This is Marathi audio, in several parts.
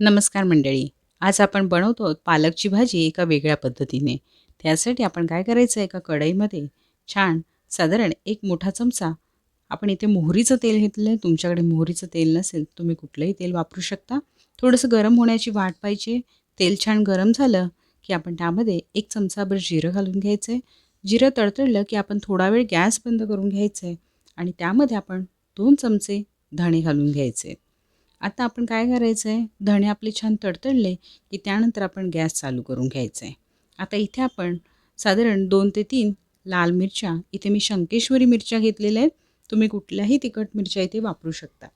नमस्कार मंडळी. आज आपण बनवतो आहोत पालकची भाजी एका वेगळ्या पद्धतीने. त्यासाठी आपण काय करायचं एका कढईमध्ये? छान साधारण एक मोठा चमचा. आपण इथे मोहरीचं तेल घेतलं आहे. तुमच्याकडे मोहरीचं तेल नसेल तुम्ही कुठलंही तेल वापरू शकता. थोडंसं गरम होण्याची वाट पाहिजे. तेल छान गरम झालं की आपण त्यामध्ये एक चमचाभर जिरं घालून घ्यायचं आहे जिरं तडतडलं की आपण थोडा वेळ गॅस बंद करून घ्यायचं आहे आणि त्यामध्ये आपण दोन चमचे धणे घालून घ्यायचे. आता आपण काय करायचं आहे धणे आपले छान तडतडले की त्यानंतर आपण गॅस चालू करून घ्यायचं आहे आता इथे आपण साधारण दोन ते तीन लाल मिरच्या इथे मी शंकेश्वरी मिरच्या घेतलेल्या आहेत. तुम्ही कुठल्याही तिखट मिरच्या इथे वापरू शकता.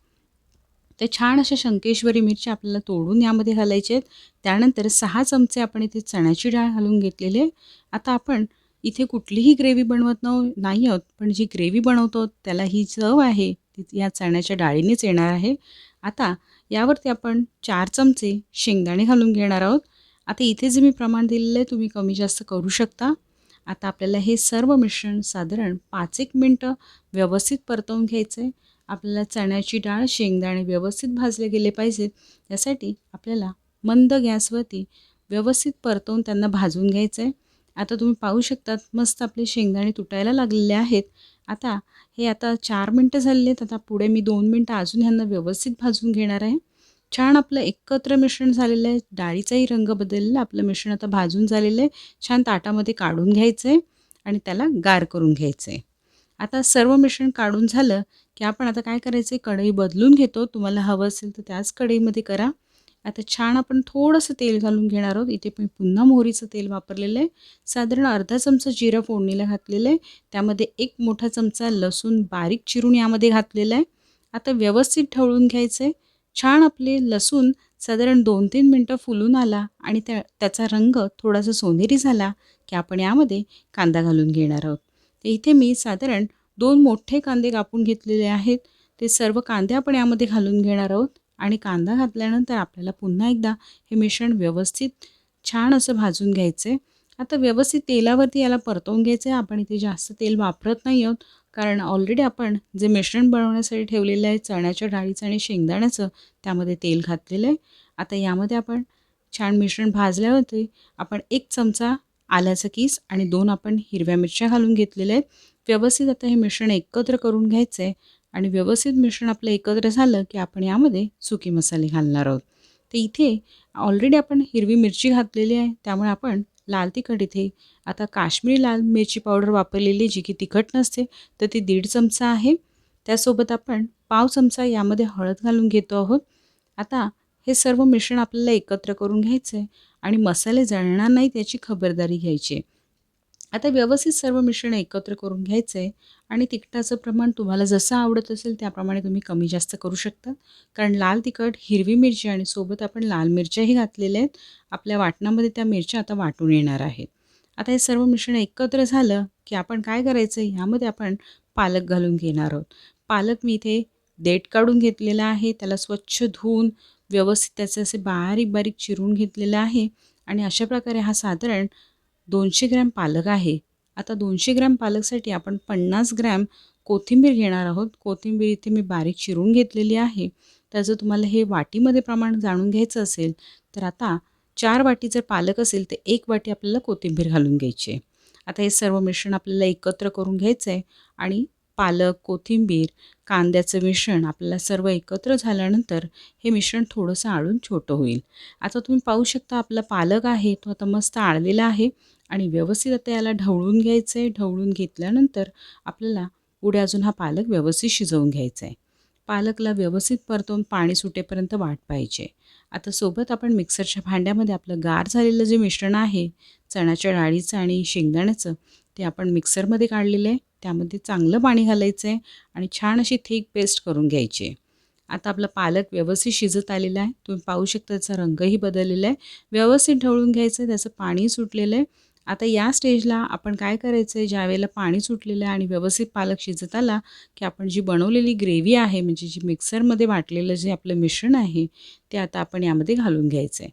तर छान अशा शंकेश्वरी मिरच्या आपल्याला तोडून यामध्ये घालायचे आहेत. त्यानंतर सहा चमचे आपण इथे चण्याची डाळ घालून घेतलेली आहे. आता आपण इथे कुठलीही ग्रेव्ही बनवत न नाही आहोत पण जी ग्रेव्ही बनवतो त्याला ही चव आहे. ती या चण्याच्या डाळीनेच येणार आहे. आता यावरती आपण चार चमचे शेंगदाणे घालून घेणार आहोत. आता इथे जे मी प्रमाण दिलेलं आहे तुम्ही कमी जास्त करू शकता. आता आपल्याला हे सर्व मिश्रण साधारण पाच एक मिनटं व्यवस्थित परतवून घ्यायचं आहे आपल्याला चण्याची डाळ शेंगदाणे व्यवस्थित भाजले गेले पाहिजेत यासाठी आपल्याला मंद गॅसवरती व्यवस्थित परतवून त्यांना भाजून घ्यायचं आहे आता तुम्ही पाहू शकतात मस्त आपले शेंगदाणे तुटायला लागलेले आहेत. आता हे आता चार मिनटं झालेले आहेत आता पुढे मी दोन मिनटं अजून ह्यांना व्यवस्थित भाजून घेणार आहे. छान आपलं एकत्र मिश्रण झालेलं आहे. डाळीचाही रंग बदललेला आपलं मिश्रण आता भाजून झालेलं आहे. छान ताटामध्ये काढून घ्यायचं आहे आणि त्याला गार करून घ्यायचं आहे आता सर्व मिश्रण काढून झालं की आपण आता काय करायचं आहे कढई बदलून घेतो. तुम्हाला हवं असेल तर त्याच कढईमध्ये करा. आता छान आपण थोडंसं तेल घालून घेणार आहोत. इथे मी पुन्हा मोहरीचं तेल वापरलेलं आहे. साधारण अर्धा चमचा जिरं फोडणीला घातलेलं आहे. त्यामध्ये एक मोठा चमचा लसूण बारीक चिरून यामध्ये घातलेला आहे. आता व्यवस्थित ठवळून घ्यायचं आहे. छान आपले लसूण साधारण दोन तीन मिनटं फुलून आला आणि त्या त्याचा रंग थोडासा सोनेरी झाला की आपण यामध्ये कांदा घालून घेणार आहोत. तर इथे मी साधारण दोन मोठे कांदे कापून घेतलेले आहेत. ते सर्व कांदे आपण यामध्ये घालून घेणार आहोत. आणि कांदा घातल्यानंतर आपल्याला पुन्हा एकदा हे मिश्रण व्यवस्थित छान असं भाजून घ्यायचं आहे आता व्यवस्थित तेलावरती याला परतवून घ्यायचं आहे आपण इथे जास्त तेल वापरत नाही आहोत. कारण ऑलरेडी आपण जे मिश्रण बनवण्यासाठी ठेवलेलं आहे चण्याच्या डाळीचं आणि शेंगदाण्याचं त्यामध्ये तेल घातलेलं आहे. आता यामध्ये आपण छान मिश्रण भाजल्यावरती आपण एक चमचा आल्याचा किस आणि दोन आपण हिरव्या मिरच्या घालून घेतलेल्या आहेत. व्यवस्थित आता हे मिश्रण एकत्र करून घ्यायचं आहे आणि व्यवस्थित मिश्रण आपलं एकत्र झालं की आपण यामध्ये सुकी मसाले घालणार आहोत. तर इथे ऑलरेडी आपण हिरवी मिरची घातलेली आहे. त्यामुळे आपण लाल तिखट इथे आता काश्मीरी लाल मिरची पावडर वापरलेली जी की तिखट नसते तर ती दीड चमचा आहे. त्यासोबत आपण पाव चमचा यामध्ये हळद घालून घेतो आहोत. आता हे सर्व मिश्रण आपल्याला एकत्र करून घ्यायचं आहे आणि मसाले जळणार नाही याची खबरदारी घ्यायची आहे. आता व्यवस्थित सर्व मिश्रण एकत्र करून घ्यायचं आहे आणि तिखटाचं प्रमाण तुम्हाला जसं आवडत असेल त्याप्रमाणे तुम्ही कमी जास्त करू शकता. कारण लाल तिखट हिरवी मिरची आणि सोबत आपण लाल मिरच्याही घातलेल्या आहेत. आपल्या वाटणामध्ये त्या मिरच्या आता वाटून येणार आहेत. आता हे सर्व मिश्रण एकत्र झालं की आपण काय करायचं? ह्यामध्ये आपण पालक घालून घेणार आहोत. पालक मी इथे देठ काढून घेतलेला आहे. त्याला स्वच्छ धुवून व्यवस्थित त्याचे असे बारीक बारीक चिरून घेतलेलं आहे. आणि अशा प्रकारे हा साधारण दोनशे ग्रॅम पालक आहे. आता दोनशे ग्रॅम पालकसाठी आपण पन्नास ग्रॅम कोथिंबीर घेणार आहोत. कोथिंबीर इथे मी बारीक चिरून घेतलेली आहे. त्याचं तुम्हाला हे वाटीमध्ये प्रमाण जाणून घ्यायचं असेल तर आता चार वाटी जर पालक असेल तर एक वाटी आपल्याला कोथिंबीर घालून घ्यायची आहे. आता हे सर्व मिश्रण आपल्याला एकत्र करून घ्यायचं आहे आणि पालक कोथिंबीर कांद्याचं मिश्रण आपल्याला सर्व एकत्र झाल्यानंतर हे मिश्रण थोडंसं आळून छोटं होईल. आता तुम्ही पाहू शकता आपला पालक आहे तो आता मस्त आळलेला आहे. आणि व्यवस्थित आता याला ढवळून घ्यायचं आहे ढवळून घेतल्यानंतर आपल्याला पुढे अजून हा पालक व्यवस्थित शिजवून घ्यायचा आहे पालकला व्यवस्थित परतवून पाणी सुटेपर्यंत वाट पाहिजे. आता सोबत आपण मिक्सरच्या भांड्यामध्ये आपलं गार झालेलं जे मिश्रण आहे चण्याच्या डाळीचं आणि शेंगदाण्याचं ते आपण मिक्सरमध्ये काढलेलं आहे. त्यामध्ये चांगलं पाणी घालायचं आहे आणि छान अशी थिक पेस्ट करून घ्यायची आहे. आता आपला पालक व्यवस्थित शिजत आलेला आहे. तुम्ही पाहू शकता त्याचा रंगही बदललेला आहे. व्यवस्थित ढवळून घ्यायचं आहे त्याचं पाणी सुटलेलं आहे. आता या स्टेजला आपण काय करायचं आहे ज्यावेळेला पाणी सुटलेलं आहे आणि व्यवस्थित पालक शिजत आला की आपण जी बनवलेली ग्रेव्ही आहे म्हणजे जी मिक्सरमध्ये वाटलेलं जे आपलं मिश्रण आहे ते आता आपण यामध्ये घालून घ्यायचं आहे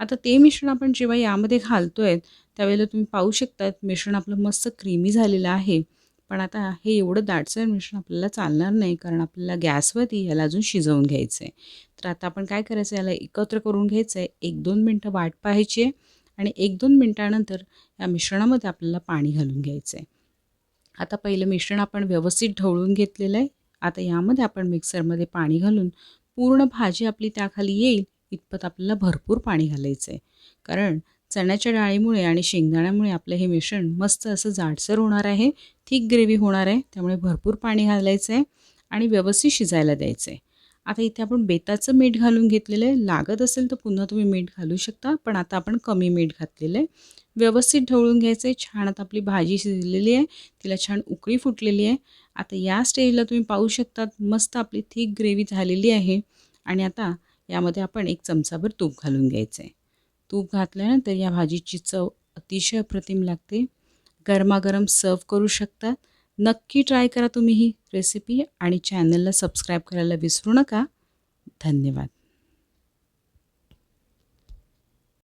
आता ते मिश्रण आपण जेव्हा यामध्ये घालतो आहे त्यावेळेला तुम्ही पाहू शकतात मिश्रण आपलं मस्त क्रीमी झालेलं आहे. पण आता हे एवढं दाटसर मिश्रण आपल्याला चालणार नाही कारण आपल्याला गॅसवरती याला अजून शिजवून घ्यायचं आहे तर आता आपण काय करायचं? याला एकत्र करून घ्यायचं आहे एक दोन मिनटं वाट पाहायची आहे. आणि एक दोन मिनटानंतर या मिश्रणामध्ये आपल्याला पाणी घालून घ्यायचं आहे आता पहिलं मिश्रण आपण व्यवस्थित ढवळून घेतलेलं आहे. आता यामध्ये आपण मिक्सरमध्ये पाणी घालून पूर्ण भाजी आपली त्याखाली येईल इतपत आपल्याला भरपूर पाणी घालायचं आहे कारण चण्याच्या डाळीमुळे आणि शेंगदाण्यामुळे आपलं हे मिश्रण मस्त असं जाडसर होणार आहे थिक ग्रेव्ही होणार आहे त्यामुळे भरपूर पाणी घालायचं आहे आणि व्यवस्थित शिजायला द्यायचं आहे आता इथे आपण बेताचं मीठ घालून घेतलेलं आहे. लागत असेल तर पुन्हा तुम्ही मीठ घालू शकता पण आता आपण कमी मीठ घातलेलं आहे. व्यवस्थित ढवळून घ्यायचं आहे छान आता आपली भाजी शिजलेली आहे. तिला छान उकळी फुटलेली आहे. आता या स्टेजला तुम्ही पाहू शकतात मस्त आपली थिक ग्रेव्ही झालेली आहे. आणि आता यामध्ये आपण एक चमचाभर तूप घालून घ्यायचं आहे तूप घातल्यानंतर या भाजीची चव अतिशय अप्रतिम लागते. गरमागरम सर्व करू शकतात. नक्की ट्राय करा तुम्ही ही रेसिपी आणि चॅनलला सबस्क्राईब करायला विसरू नका. धन्यवाद.